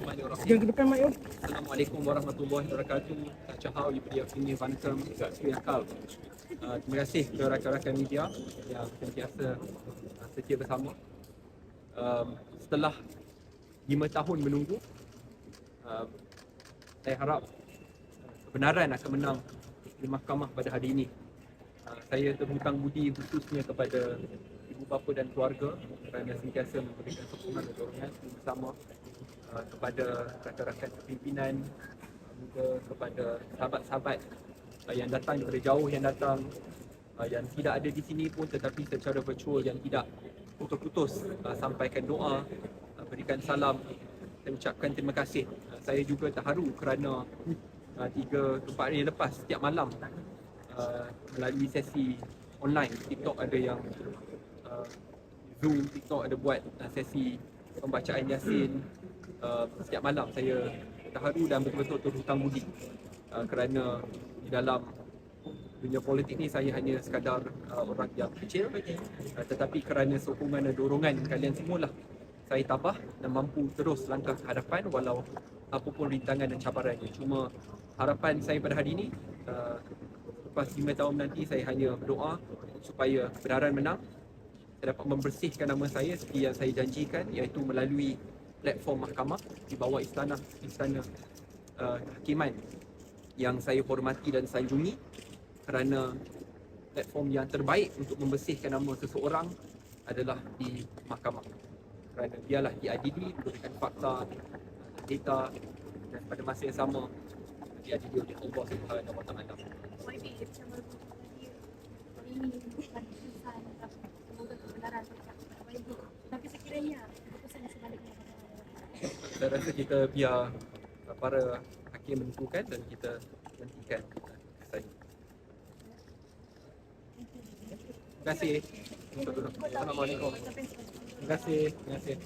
Assalamualaikum warahmatullahi wabarakatuh. Tak cahau di pedia ini Vantem juga Sri Akal. Uh, terima kasih kepada rakan-rakan media yang sentiasa uh, setia bersama. Um, setelah lima tahun menunggu, uh, saya harap kebenaran akan menang di mahkamah pada hari ini. Uh, saya terhutang budi khususnya kepada ibu bapa dan keluarga kerana sentiasa memberikan sokongan dan dorongan bersama uh, kepada rakan-rakan pimpinan juga kepada sahabat-sahabat uh, yang datang daripada jauh yang datang uh, yang tidak ada di sini pun tetapi secara virtual yang tidak putus-putus sampaikan doa berikan salam saya ucapkan terima kasih. Saya juga terharu kerana tiga empat hari lepas setiap malam melalui sesi online TikTok ada yang Zoom TikTok ada buat sesi pembacaan Yasin uh, setiap malam saya terharu dan betul-betul terhutang budi. Uh, kerana di dalam dunia politik ni saya hanya sekadar uh, orang yang kecil uh, tetapi kerana sokongan dan dorongan kalian semualah saya tabah dan mampu terus langkah ke hadapan walau apapun rintangan dan cabarannya. Cuma harapan saya pada hari ini uh, lepas 5 tahun nanti saya hanya berdoa supaya kebenaran menang. Saya dapat membersihkan nama saya seperti yang saya janjikan iaitu melalui platform mahkamah di bawah istana istana uh, hakiman yang saya hormati dan sanjungi kerana platform yang terbaik untuk membersihkan nama seseorang adalah di mahkamah. Kerana biarlah diadili memberikan fakta data dan pada masa yang sama diadili oleh Allah wa taala saya rasa kita biar para hakim menentukan dan kita kes ini. Terima kasih. Assalamualaikum. Terima kasih. Terima kasih.